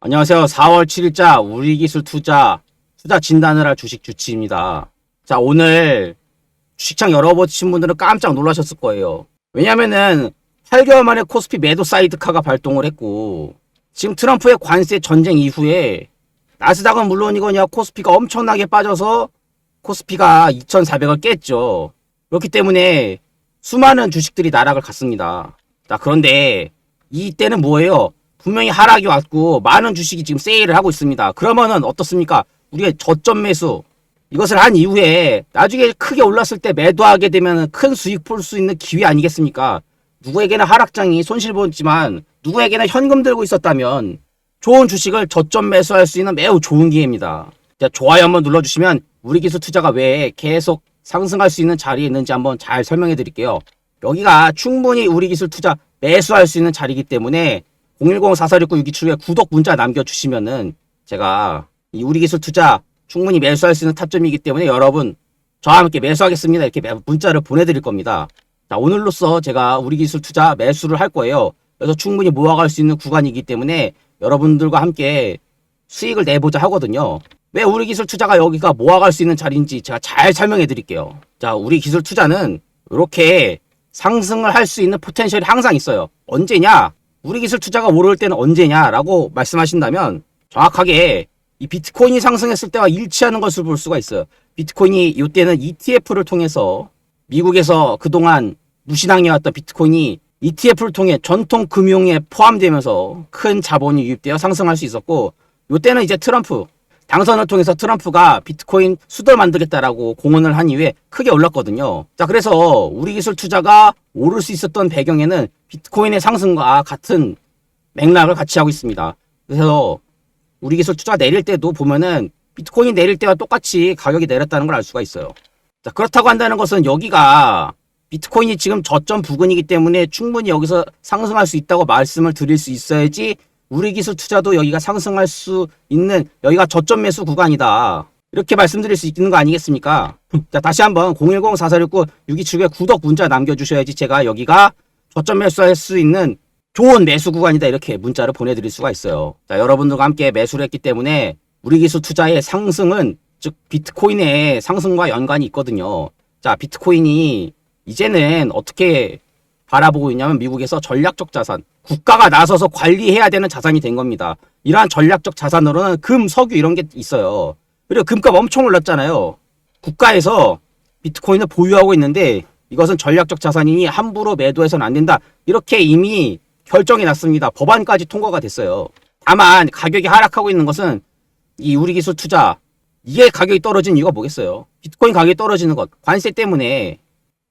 안녕하세요. 4월 7일자 우리기술 투자 투자 진단을 할 주식 주치입니다. 자, 오늘 주식창 열어보신 분들은 깜짝 놀라셨을 거예요. 왜냐면은 8개월 만에 코스피 매도 사이드카가 발동을 했고 지금 트럼프의 관세 전쟁 이후에 나스닥은 물론이거냐 코스피가 엄청나게 빠져서 코스피가 2,400을 깼죠. 그렇기 때문에 수많은 주식들이 나락을 갔습니다. 자, 그런데 이때는 뭐예요? 분명히 하락이 왔고 많은 주식이 지금 세일을 하고 있습니다. 그러면은 어떻습니까? 우리가 저점 매수 이것을 한 이후에 나중에 크게 올랐을 때 매도하게 되면 큰 수익 볼 수 있는 기회 아니겠습니까? 누구에게나 하락장이 손실 보지만 누구에게나 현금 들고 있었다면 좋은 주식을 저점 매수할 수 있는 매우 좋은 기회입니다. 자, 좋아요 한번 눌러주시면 우리 기술 투자가 왜 계속 상승할 수 있는 자리에 있는지 한번 잘 설명해 드릴게요. 여기가 충분히 우리 기술 투자 매수할 수 있는 자리이기 때문에 010-4469-6275에 구독 문자 남겨주시면은 제가 이 우리 기술 투자 충분히 매수할 수 있는 타점이기 때문에 여러분 저와 함께 매수하겠습니다. 이렇게 매- 문자를 보내드릴 겁니다. 자, 오늘로써 제가 우리 기술 투자 매수를 할 거예요. 그래서 충분히 모아갈 수 있는 구간이기 때문에 여러분들과 함께 수익을 내보자 하거든요. 왜 우리 기술 투자가 여기가 모아갈 수 있는 자리인지 제가 잘 설명해 드릴게요. 자, 우리 기술 투자는 이렇게 상승을 할 수 있는 포텐셜이 항상 있어요. 언제냐? 우리 기술 투자가 오를 때는 언제냐라고 말씀하신다면 정확하게 이 비트코인이 상승했을 때와 일치하는 것을 볼 수가 있어요. 비트코인이 이때는 ETF를 통해서 미국에서 그동안 무신앙이었던 비트코인이 ETF를 통해 전통 금융에 포함되면서 큰 자본이 유입되어 상승할 수 있었고 이때는 이제 트럼프 당선을 통해서 트럼프가 비트코인 수도를 만들겠다라고 공언을 한 이후에 크게 올랐거든요. 자, 그래서 우리 기술 투자가 오를 수 있었던 배경에는 비트코인의 상승과 같은 맥락을 같이 하고 있습니다. 그래서 우리 기술 투자 내릴 때도 보면은 비트코인 내릴 때와 똑같이 가격이 내렸다는 걸 알 수가 있어요. 자, 그렇다고 한다는 것은 여기가 비트코인이 지금 저점 부근이기 때문에 충분히 여기서 상승할 수 있다고 말씀을 드릴 수 있어야지 우리 기술 투자도 여기가 상승할 수 있는 여기가 저점 매수 구간이다. 이렇게 말씀드릴 수 있는 거 아니겠습니까? 자, 다시 한번 010-4469-6279에 구독 문자 남겨주셔야지 제가 여기가 저점 매수할 수 있는 좋은 매수 구간이다. 이렇게 문자를 보내드릴 수가 있어요. 자, 여러분들과 함께 매수를 했기 때문에 우리 기술 투자의 상승은 즉 비트코인의 상승과 연관이 있거든요. 자, 비트코인이 이제는 어떻게 바라보고 있냐면 미국에서 전략적 자산, 국가가 나서서 관리해야 되는 자산이 된 겁니다. 이러한 전략적 자산으로는 금, 석유 이런 게 있어요. 그리고 금값 엄청 올랐잖아요. 국가에서 비트코인을 보유하고 있는데 이것은 전략적 자산이니 함부로 매도해서는 안 된다. 이렇게 이미 결정이 났습니다. 법안까지 통과가 됐어요. 다만 가격이 하락하고 있는 것은 이 우리 기술 투자 이게 가격이 떨어진 이유가 뭐겠어요? 비트코인 가격이 떨어지는 것 관세 때문에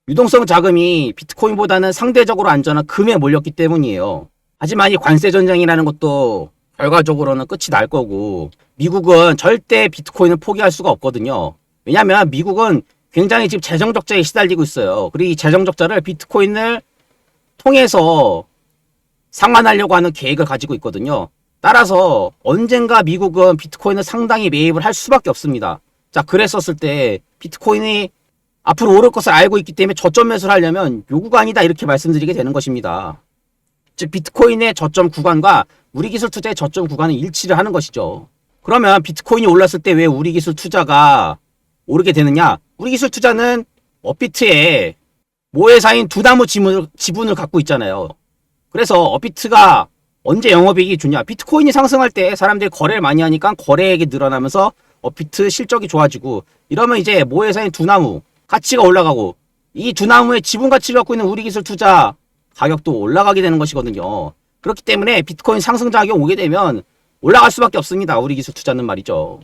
유동성 자금이 비트코인보다는 상대적으로 안전한 금에 몰렸기 때문이에요. 하지만 이 관세 전쟁이라는 것도 결과적으로는 끝이 날 거고 미국은 절대 비트코인을 포기할 수가 없거든요. 왜냐하면 미국은 굉장히 지금 재정 적자에 시달리고 있어요. 그리고 이 재정 적자를 비트코인을 통해서 상환하려고 하는 계획을 가지고 있거든요. 따라서 언젠가 미국은 비트코인을 상당히 매입을 할 수밖에 없습니다. 자, 그랬었을 때 비트코인이 앞으로 오를 것을 알고 있기 때문에 저점 매수를 하려면 요 구간이다 이렇게 말씀드리게 되는 것입니다. 즉 비트코인의 저점 구간과 우리 기술 투자의 저점 구간은 일치를 하는 것이죠. 그러면 비트코인이 올랐을 때 왜 우리 기술 투자가 오르게 되느냐? 우리 기술 투자는 업비트에 모회사인 두나무 지분을, 지분을 갖고 있잖아요. 그래서 업비트가 언제 영업이익이 좋냐? 비트코인이 상승할 때 사람들이 거래를 많이 하니까 거래액이 늘어나면서 업비트 실적이 좋아지고 이러면 이제 모회사인 두나무 가치가 올라가고 이 두 나무의 지분 가치를 갖고 있는 우리 기술 투자 가격도 올라가게 되는 것이거든요. 그렇기 때문에 비트코인 상승 자격 오게 되면 올라갈 수밖에 없습니다. 우리 기술 투자는 말이죠.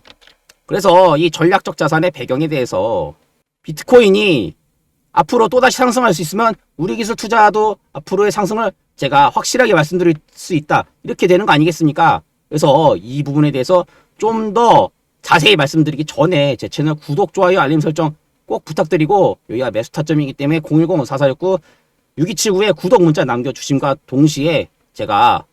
그래서 이 전략적 자산의 배경에 대해서 비트코인이 앞으로 또다시 상승할 수 있으면 우리 기술 투자도 앞으로의 상승을 제가 확실하게 말씀드릴 수 있다. 이렇게 되는 거 아니겠습니까? 그래서 이 부분에 대해서 좀 더 자세히 말씀드리기 전에 제 채널 구독, 좋아요, 알림 설정 꼭 부탁드리고 여기가 매수 타점이기 때문에 010-4469-6279에 구독 문자 남겨주심과 동시에 제가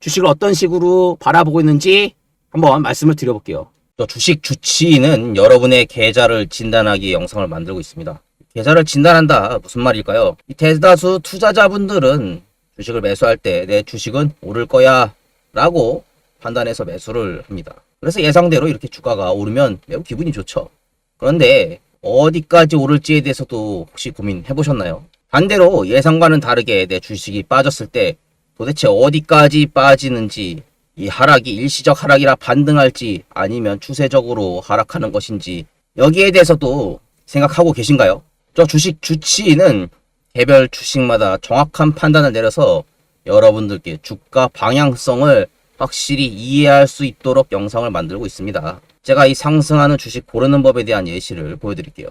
주식을 어떤 식으로 바라보고 있는지 한번 말씀을 드려볼게요. 주식 주치는 여러분의 계좌를 진단하기 영상을 만들고 있습니다. 계좌를 진단한다 무슨 말일까요? 이 대다수 투자자분들은 주식을 매수할 때 내 주식은 오를 거야 라고 판단해서 매수를 합니다. 그래서 예상대로 이렇게 주가가 오르면 매우 기분이 좋죠. 그런데 어디까지 오를지에 대해서도 혹시 고민해 보셨나요? 반대로 예상과는 다르게 내 주식이 빠졌을 때 도대체 어디까지 빠지는지 이 하락이 일시적 하락이라 반등할지 아니면 추세적으로 하락하는 것인지 여기에 대해서도 생각하고 계신가요? 저 주식 주치는 개별 주식마다 정확한 판단을 내려서 여러분들께 주가 방향성을 확실히 이해할 수 있도록 영상을 만들고 있습니다. 제가 이 상승하는 주식 고르는 법에 대한 예시를 보여드릴게요.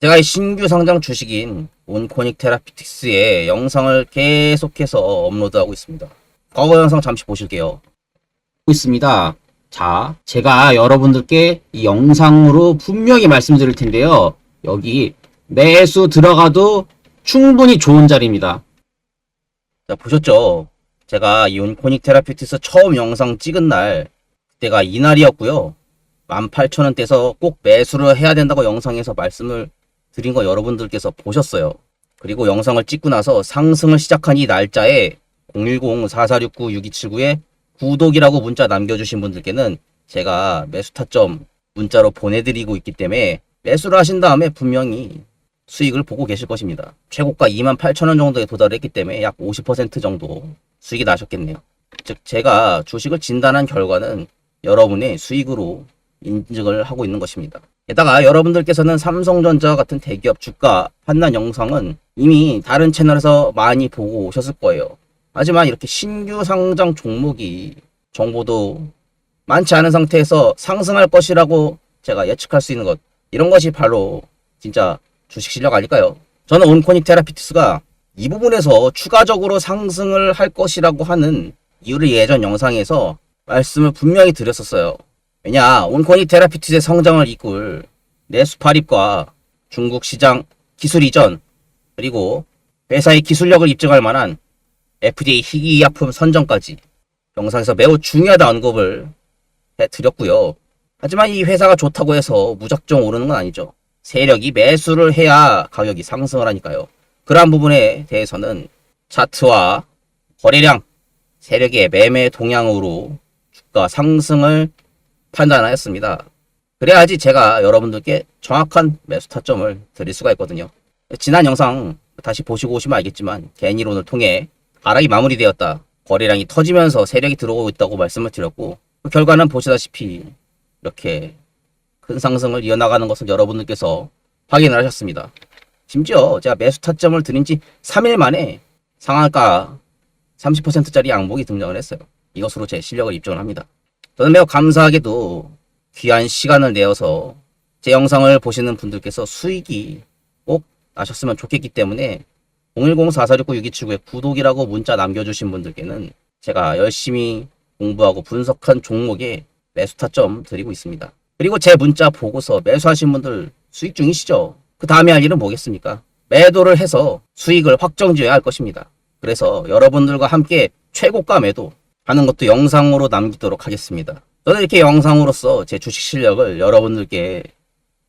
제가 이 신규 상장 주식인 온코닉 테라피틱스의 영상을 계속해서 업로드하고 있습니다. 과거 영상 잠시 보실게요. 있습니다. 자, 제가 여러분들께 이 영상으로 분명히 말씀드릴 텐데요. 여기 매수 들어가도 충분히 좋은 자리입니다. 자, 보셨죠? 제가 이 온코닉 테라피틱스 처음 영상 찍은 날, 그때가 이날이었고요. 18,000원대에서 꼭 매수를 해야 된다고 영상에서 말씀을 드린 거 여러분들께서 보셨어요. 그리고 영상을 찍고 나서 상승을 시작한 이 날짜에 010-4469-6279에 구독이라고 문자 남겨주신 분들께는 제가 매수 타점 문자로 보내드리고 있기 때문에 매수를 하신 다음에 분명히 수익을 보고 계실 것입니다. 최고가 28,000원 정도에 도달했기 때문에 약 50% 정도 수익이 나셨겠네요. 즉 제가 주식을 진단한 결과는 여러분의 수익으로 인증을 하고 있는 것입니다. 게다가 여러분들께서는 삼성전자 같은 대기업 주가 판단 영상은 이미 다른 채널에서 많이 보고 오셨을 거예요. 하지만 이렇게 신규 상장 종목이 정보도 많지 않은 상태에서 상승할 것이라고 제가 예측할 수 있는 것 이런 것이 바로 진짜 주식 실력 아닐까요? 저는 온코닉 테라피티스가 이 부분에서 추가적으로 상승을 할 것이라고 하는 이유를 예전 영상에서 말씀을 분명히 드렸었어요. 왜냐, 온코닉 테라피티스의 성장을 이끌 내수 파립과 중국 시장 기술 이전, 그리고 회사의 기술력을 입증할 만한 FDA 희귀약품 선정까지 영상에서 매우 중요하다 언급을 해드렸고요. 하지만 이 회사가 좋다고 해서 무작정 오르는 건 아니죠. 세력이 매수를 해야 가격이 상승을 하니까요. 그러한 부분에 대해서는 차트와 거래량, 세력의 매매 동향으로 주가 상승을 판단하였습니다. 그래야지 제가 여러분들께 정확한 매수 타점을 드릴 수가 있거든요. 지난 영상 다시 보시고 오시면 알겠지만 개인 이론을 통해 하락이 마무리되었다. 거래량이 터지면서 세력이 들어오고 있다고 말씀을 드렸고 그 결과는 보시다시피 이렇게 큰 상승을 이어나가는 것을 여러분들께서 확인을 하셨습니다. 심지어 제가 매수 타점을 드린 지 3일 만에 상한가 30%짜리 양봉이 등장을 했어요. 이것으로 제 실력을 입증을 합니다. 저는 매우 감사하게도 귀한 시간을 내어서 제 영상을 보시는 분들께서 수익이 꼭 나셨으면 좋겠기 때문에 010-4469-6279에 구독이라고 문자 남겨주신 분들께는 제가 열심히 공부하고 분석한 종목에 매수 타점 드리고 있습니다. 그리고 제 문자 보고서 매수하신 분들 수익 중이시죠? 그 다음에 할 일은 뭐겠습니까? 매도를 해서 수익을 확정 지어야 할 것입니다. 그래서 여러분들과 함께 최고가 매도 하는 것도 영상으로 남기도록 하겠습니다. 저는 이렇게 영상으로서 제 주식 실력을 여러분들께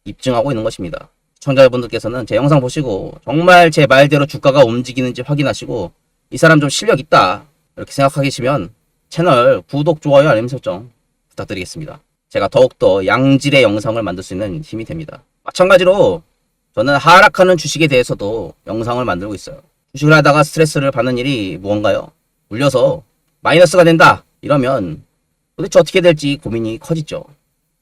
입증하고 있는 것입니다. 시청자분들께서는 제 영상 보시고 정말 제 말대로 주가가 움직이는지 확인하시고 이 사람 좀 실력 있다 이렇게 생각하시면 채널 구독, 좋아요, 알림 설정 부탁드리겠습니다. 제가 더욱더 양질의 영상을 만들 수 있는 힘이 됩니다. 마찬가지로 저는 하락하는 주식에 대해서도 영상을 만들고 있어요. 주식을 하다가 스트레스를 받는 일이 무언가요? 물려서 마이너스가 된다 이러면 도대체 어떻게 될지 고민이 커지죠.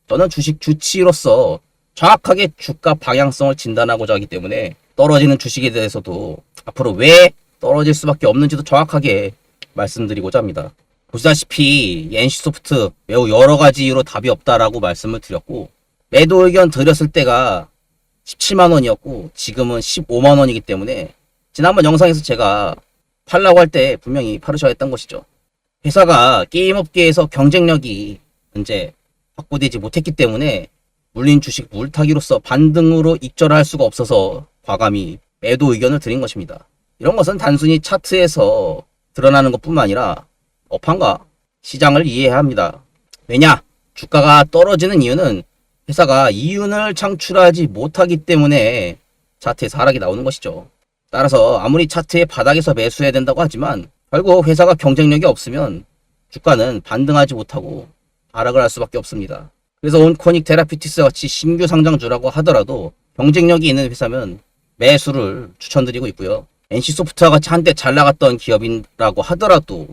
저는 주식 주치로서 정확하게 주가 방향성을 진단하고자 하기 때문에 떨어지는 주식에 대해서도 앞으로 왜 떨어질 수밖에 없는지도 정확하게 말씀드리고자 합니다. 보시다시피 NC소프트 매우 여러 가지 이유로 답이 없다라고 말씀을 드렸고 매도 의견 드렸을 때가 17만 원이었고 지금은 15만 원이기 때문에 지난번 영상에서 제가 팔라고 할 때 분명히 팔으셔야 했던 것이죠. 회사가 게임 업계에서 경쟁력이 현재 확보되지 못했기 때문에 물린 주식 물타기로서 반등으로 익절할 수가 없어서 과감히 매도 의견을 드린 것입니다. 이런 것은 단순히 차트에서 드러나는 것 뿐만 아니라 업황과 시장을 이해해야 합니다. 왜냐? 주가가 떨어지는 이유는 회사가 이윤을 창출하지 못하기 때문에 차트에서 하락이 나오는 것이죠. 따라서 아무리 차트의 바닥에서 매수해야 된다고 하지만 결국 회사가 경쟁력이 없으면 주가는 반등하지 못하고 하락을 할 수밖에 없습니다. 그래서 온코닉 테라피티스 같이 신규 상장주라고 하더라도 경쟁력이 있는 회사면 매수를 추천드리고 있고요. NC소프트와 같이 한때 잘 나갔던 기업이라고 하더라도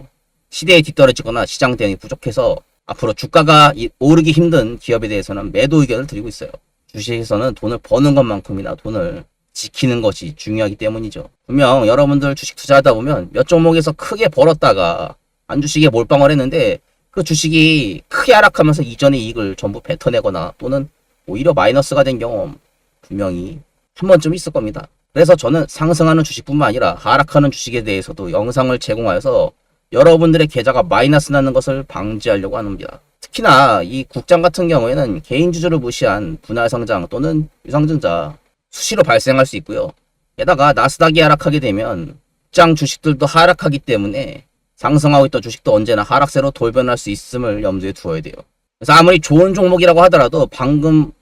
시대에 뒤떨어지거나 시장 대응이 부족해서 앞으로 주가가 이- 오르기 힘든 기업에 대해서는 매도 의견을 드리고 있어요. 주식에서는 돈을 버는 것만큼이나 돈을 지키는 것이 중요하기 때문이죠. 분명 여러분들 주식 투자하다 보면 몇 종목에서 크게 벌었다가 안 주식에 몰빵을 했는데 그 주식이 크게 하락하면서 이전의 이익을 전부 뱉어내거나 또는 오히려 마이너스가 된 경험 분명히 한 번쯤 있을 겁니다. 그래서 저는 상승하는 주식뿐만 아니라 하락하는 주식에 대해서도 영상을 제공하여서 여러분들의 계좌가 마이너스 나는 것을 방지하려고 합니다. 특히나 이 국장 같은 경우에는 개인 주주를 무시한 분할 상장 또는 유상증자 수시로 발생할 수 있고요. 게다가 나스닥이 하락하게 되면 국장 주식들도 하락하기 때문에 상승하고 있던 주식도 언제나 하락세로 돌변할 수 있음을 염두에 두어야 돼요. 그래서 아무리 좋은 종목이라고 하더라도 방금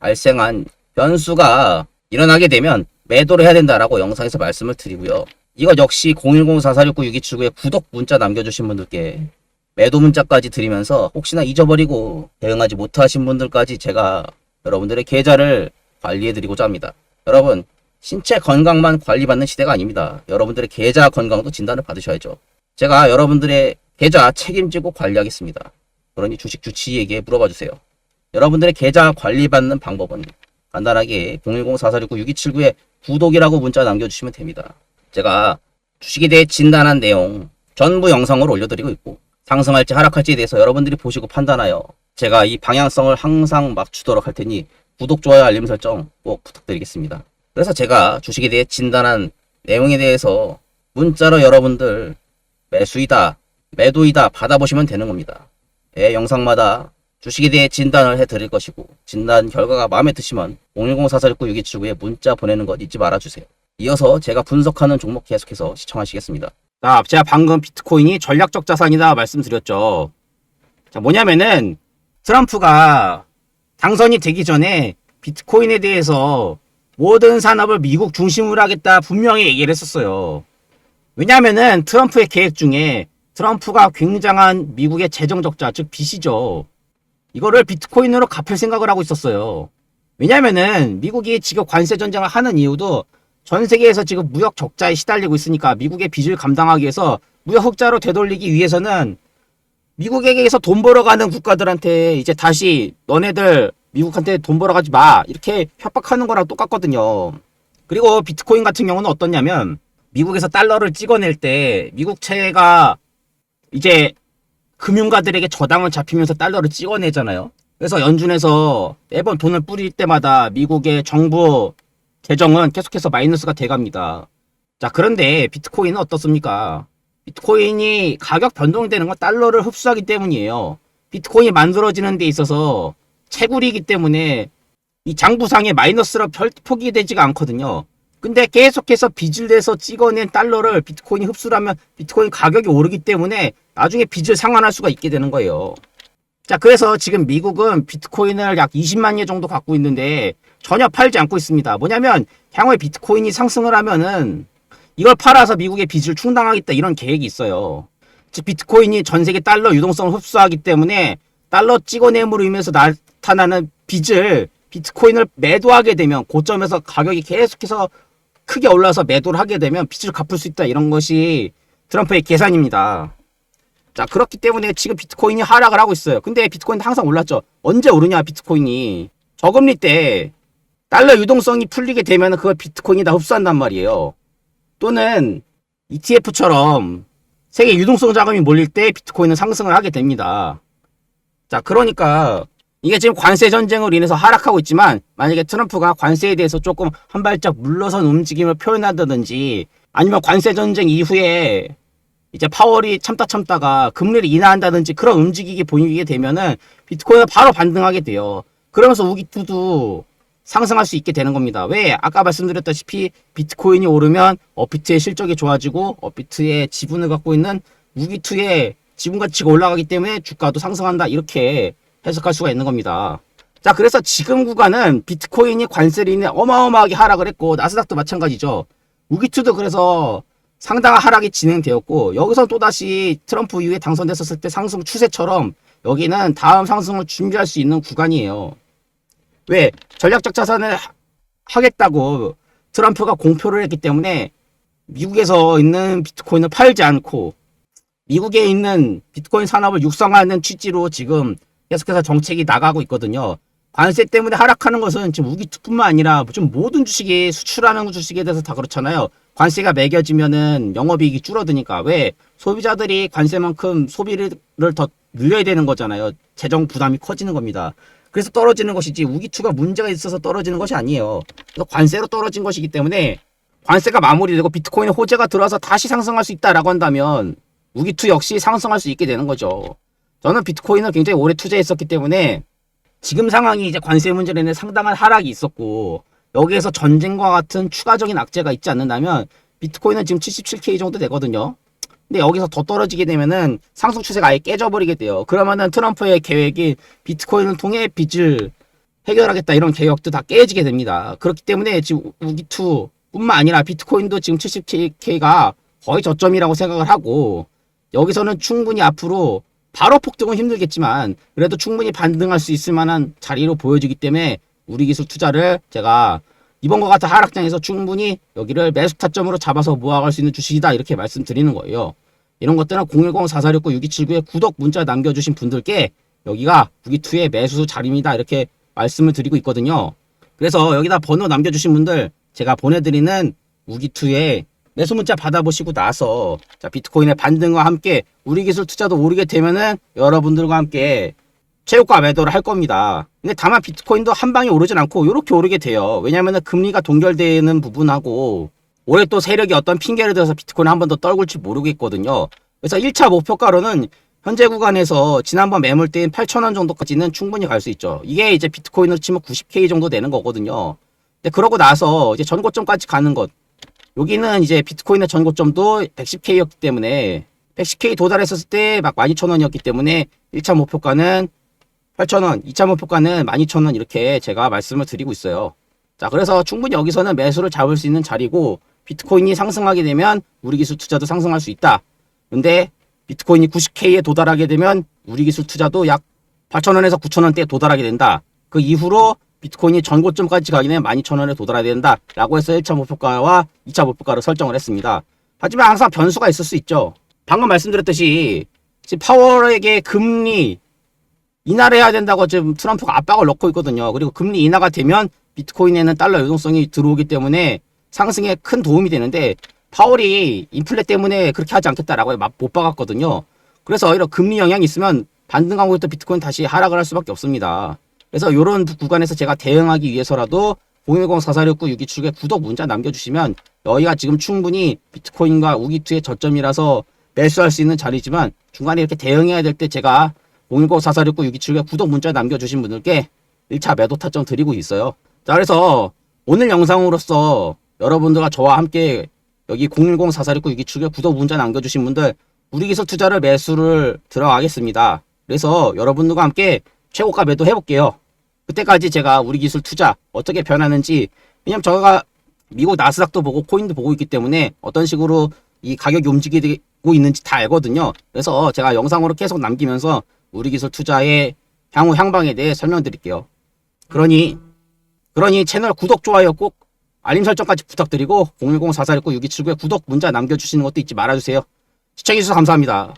발생한 변수가 일어나게 되면 매도를 해야 된다라고 영상에서 말씀을 드리고요. 이거 역시 010-4469-6279에 구독 문자 남겨주신 분들께 매도 문자까지 드리면서 혹시나 잊어버리고 대응하지 못하신 분들까지 제가 여러분들의 계좌를 관리해드리고자 합니다. 여러분, 신체 건강만 관리받는 시대가 아닙니다. 여러분들의 계좌 건강도 진단을 받으셔야죠. 제가 여러분들의 계좌 책임지고 관리하겠습니다. 그러니 주식 주치의에게 물어봐 주세요. 여러분들의 계좌 관리받는 방법은 간단하게 010-4469-6279에 구독이라고 문자 남겨주시면 됩니다. 제가 주식에 대해 진단한 내용 전부 영상으로 올려드리고 있고 상승할지 하락할지에 대해서 여러분들이 보시고 판단하여 제가 이 방향성을 항상 맞추도록 할 테니 구독, 좋아요, 알림 설정 꼭 부탁드리겠습니다. 그래서 제가 주식에 대해 진단한 내용에 대해서 문자로 여러분들 매수이다, 매도이다 받아보시면 되는 겁니다. 매 영상마다 주식에 대해 진단을 해드릴 것이고 진단 결과가 마음에 드시면 010-4469-6279에 문자 보내는 것 잊지 말아주세요. 이어서 제가 분석하는 종목 계속해서 시청하시겠습니다. 자, 제가 방금 비트코인이 전략적 자산이다 말씀드렸죠. 자, 뭐냐면은 트럼프가 당선이 되기 전에 비트코인에 대해서 모든 산업을 미국 중심으로 하겠다 분명히 얘기를 했었어요. 왜냐면은 트럼프의 계획 중에 트럼프가 굉장한 미국의 재정 적자, 즉 빚이죠. 이거를 비트코인으로 갚을 생각을 하고 있었어요. 왜냐면은 미국이 지금 관세 전쟁을 하는 이유도 전 세계에서 지금 무역 적자에 시달리고 있으니까 미국의 빚을 감당하기 위해서 무역 흑자로 되돌리기 위해서는 미국에게서 돈 벌어가는 국가들한테 이제 다시 너네들 미국한테 돈 벌어가지 마 이렇게 협박하는 거랑 똑같거든요. 그리고 비트코인 같은 경우는 어떻냐면 미국에서 달러를 찍어낼 때 미국 채가 이제 금융가들에게 저당을 잡히면서 달러를 찍어내잖아요. 그래서 연준에서 매번 돈을 뿌릴 때마다 미국의 정부 재정은 계속해서 마이너스가 돼갑니다. 자, 그런데 비트코인은 어떻습니까? 비트코인이 가격 변동되는 건 달러를 흡수하기 때문이에요. 비트코인이 만들어지는 데 있어서 채굴이기 때문에 이 장부상에 마이너스로 별 포기되지가 않거든요. 근데 계속해서 빚을 내서 찍어낸 달러를 비트코인이 흡수를 하면 비트코인 가격이 오르기 때문에 나중에 빚을 상환할 수가 있게 되는 거예요. 자, 그래서 지금 미국은 비트코인을 약 20만 개 정도 갖고 있는데 전혀 팔지 않고 있습니다. 뭐냐면 향후에 비트코인이 상승을 하면은 이걸 팔아서 미국의 빚을 충당하겠다 이런 계획이 있어요. 즉 비트코인이 전 세계 달러 유동성을 흡수하기 때문에 달러 찍어냄으로 인해서 나타나는 빚을 비트코인을 매도하게 되면 고점에서 가격이 계속해서 크게 올라서 매도를 하게 되면 빚을 갚을 수 있다 이런 것이 트럼프의 계산입니다. 자 그렇기 때문에 지금 비트코인이 하락을 하고 있어요. 근데 비트코인 항상 올랐죠. 언제 오르냐 비트코인이 저금리 때 달러 유동성이 풀리게 되면 그걸 비트코인이 다 흡수한단 말이에요. 또는 ETF처럼 세계 유동성 자금이 몰릴 때 비트코인은 상승을 하게 됩니다. 자, 그러니까 이게 지금 관세 전쟁으로 인해서 하락하고 있지만 만약에 트럼프가 관세에 대해서 조금 한 발짝 물러선 움직임을 표현한다든지 아니면 관세 전쟁 이후에 이제 파월이 참다 참다가 금리를 인하한다든지 그런 움직이기 보이게 되면은 비트코인은 바로 반등하게 돼요. 그러면서 우기투도 상승할 수 있게 되는 겁니다. 왜? 아까 말씀드렸다시피 비트코인이 오르면 업비트의 실적이 좋아지고 업비트의 지분을 갖고 있는 우기투의 지분 가치가 올라가기 때문에 주가도 상승한다. 이렇게 해석할 수가 있는 겁니다. 자, 그래서 지금 구간은 비트코인이 인해 어마어마하게 하락을 했고 나스닥도 마찬가지죠. 우기투도 그래서 상당한 하락이 진행되었고 여기서 또다시 트럼프 이후에 당선됐었을 때 상승 추세처럼 여기는 다음 상승을 준비할 수 있는 구간이에요. 왜? 전략적 자산을 하- 하겠다고 트럼프가 공표를 했기 때문에 미국에서 있는 비트코인을 팔지 않고 미국에 있는 비트코인 산업을 육성하는 취지로 지금 계속해서 정책이 나가고 있거든요. 관세 때문에 하락하는 것은 지금 우기투뿐만 아니라 좀 모든 주식이 수출하는 주식에 대해서 다 그렇잖아요. 관세가 매겨지면은 영업이익이 줄어드니까 왜 소비자들이 관세만큼 소비를 더 늘려야 되는 거잖아요. 재정 부담이 커지는 겁니다. 그래서 떨어지는 것이지 우기투가 문제가 있어서 떨어지는 것이 아니에요. 관세로 떨어진 것이기 때문에 관세가 마무리되고 비트코인에 호재가 들어와서 다시 상승할 수 있다라고 한다면 우기투 역시 상승할 수 있게 되는 거죠. 저는 비트코인을 굉장히 오래 투자했었기 때문에 지금 상황이 이제 관세 문제로 인해 상당한 하락이 있었고 여기에서 전쟁과 같은 추가적인 악재가 있지 않는다면 비트코인은 지금 77K 정도 되거든요. 근데 여기서 더 떨어지게 되면은 상승 추세가 아예 깨져버리게 돼요. 그러면은 트럼프의 계획이 비트코인을 통해 빚을 해결하겠다 이런 계획도 다 깨지게 됩니다. 그렇기 때문에 지금 우기투 뿐만 아니라 비트코인도 지금 70K가 거의 저점이라고 생각을 하고 여기서는 충분히 앞으로 바로 폭등은 힘들겠지만 그래도 충분히 반등할 수 있을 만한 자리로 보여지기 때문에 우리 기술 투자를 제가 이번과 같은 하락장에서 충분히 여기를 매수 타점으로 잡아서 모아갈 수 있는 주식이다 이렇게 말씀드리는 거예요. 이런 것들은 010-4469-6279에 구독 문자 남겨주신 분들께 여기가 9기투의 매수 자리입니다 이렇게 말씀을 드리고 있거든요. 그래서 여기다 번호 남겨주신 분들 제가 보내드리는 우기투의 매수 문자 받아보시고 나서 자 비트코인의 반등과 함께 우리 기술 투자도 오르게 되면은 여러분들과 함께 최고가 매도를 할 겁니다. 근데 다만 비트코인도 한 방에 오르진 않고 이렇게 오르게 돼요. 왜냐면은 금리가 동결되는 부분하고 올해 또 세력이 어떤 핑계를 대서 비트코인 한 번 더 떨굴지 모르겠거든요. 그래서 1차 목표가로는 현재 구간에서 지난번 매물대인 8,000원 정도까지는 충분히 갈 수 있죠. 이게 이제 비트코인으로 치면 90K 정도 되는 거거든요. 근데 그러고 나서 이제 전고점까지 가는 것. 여기는 이제 비트코인의 전고점도 110K였기 때문에 110K 도달했었을 때 막 12,000원이었기 때문에 1차 목표가는 8,000원, 2차 목표가는 12,000원 이렇게 제가 말씀을 드리고 있어요. 자, 그래서 충분히 여기서는 매수를 잡을 수 있는 자리고 비트코인이 상승하게 되면 우리 기술 투자도 상승할 수 있다. 근데 비트코인이 90K에 도달하게 되면 우리 기술 투자도 약 8,000원에서 9,000원대에 도달하게 된다. 그 이후로 비트코인이 전고점까지 가기 는 12,000원에 도달해야 된다. 라고 해서 1차 목표가와 2차 목표가를 설정을 했습니다. 하지만 항상 변수가 있을 수 있죠. 방금 말씀드렸듯이 파월에게 금리 인하를 해야 된다고 지금 트럼프가 압박을 넣고 있거든요. 그리고 금리 인하가 되면 비트코인에는 달러 유동성이 들어오기 때문에 상승에 큰 도움이 되는데 파월이 인플레 때문에 그렇게 하지 않겠다라고 막못 박았거든요. 그래서 오히려 금리 영향이 있으면 반등하고 있던 비트코인 다시 하락을 할 수밖에 없습니다. 그래서 이런 구간에서 제가 대응하기 위해서라도 010-4469-6276에 구독 문자 남겨주시면 여기가 지금 충분히 비트코인과 우기투의 저점이라서 매수할 수 있는 자리지만 중간에 이렇게 대응해야 될 때 제가 010-4469-6276에 구독 문자 남겨주신 분들께 1차 매도 타점 드리고 있어요. 자, 그래서 오늘 영상으로서 여러분들과 저와 함께 여기 010-4469-6276에 구독 문자 남겨주신 분들 우리 기술 투자를 매수를 들어가겠습니다. 그래서 여러분들과 함께 최고가 매도 해볼게요. 그때까지 제가 우리 기술 투자 어떻게 변하는지 왜냐면 저가 미국 나스닥도 보고 코인도 보고 있기 때문에 어떤 식으로 이 가격이 움직이고 있는지 다 알거든요. 그래서 제가 영상으로 계속 남기면서 우리 기술 투자의 향후 향방에 대해 설명드릴게요. 그러니 그러니 채널 구독 좋아요 꼭 알림 설정까지 부탁드리고 010-4469-6279에 구독 문자 남겨주시는 것도 잊지 말아주세요. 시청해주셔서 감사합니다.